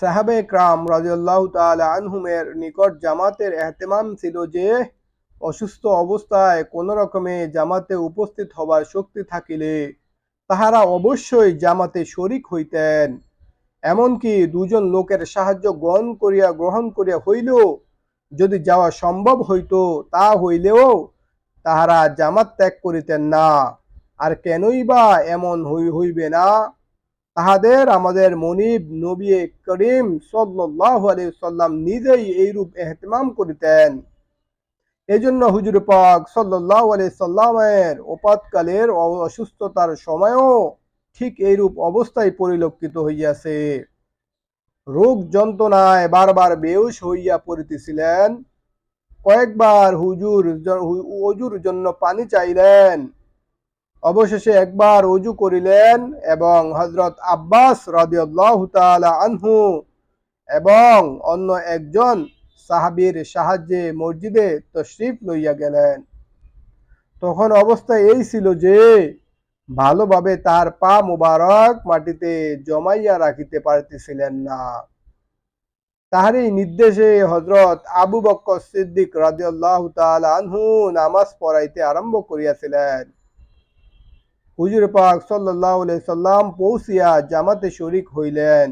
সাহাবে ক্রাম রাজিউল্লাহ তাআলা আনহুমের নিকট জামাতের এহতেমাম ছিল যে, অসুস্থ অবস্থায় কোন রকমে জামাতে উপস্থিত হবার শক্তি থাকিলে তাহারা অবশ্যই জামাতে শরিক হইতেন। এমনকি দুজন লোকের সাহায্য গ্রহণ করিয়া গ্রহণ করিয়া হইলেও, যদি যাওয়া সম্ভব হইত, তা হইলেও তাহারা জামাত ত্যাগ করিতেন না। আর কেনই বা এমন হই হইবে না? তাহাদের আমাদের মনিব নবী করিম আলাইহি সাল্লাম নিজেই এইরূপ এহতেমাম করিতেন। এজন্য হুজুর পাক সাল্লাল্লাহু আলাইহি সাল্লামের ওপাতকালের অসুস্থতার সময়ও ঠিক এইরূপ অবস্থায় পরিলক্ষিত হইয়াছে। রোগ যন্ত্রণায় বারবার বেহুশ হইয়া পড়িতেছিলেন। কয়েকবার হুজুর অজুর জন্য পানি চাইলেন। অবশেষে একবার অজু করিলেন এবং হজরত আব্বাস আনহু এবং অন্য একজন সাহাবীর সাহায্যে মসজিদে তশরিফ লইয়া গেলেন। তখন অবস্থা এই ছিল যে ভালোভাবে তার পা মুবারক মাটিতে জমাইয়া রাখিতে পারতেছিলেন না। তাহারই নির্দেশে হজরত আবু বক্কর সিদ্দিক তাআলা আনহু নামাজ পড়াইতে আরম্ভ করিয়াছিলেন। হুজুর পাক সাল্লাল্লাহু আলাইহি সাল্লাম পৌঁছিয়া জামাতে শরিক হইলেন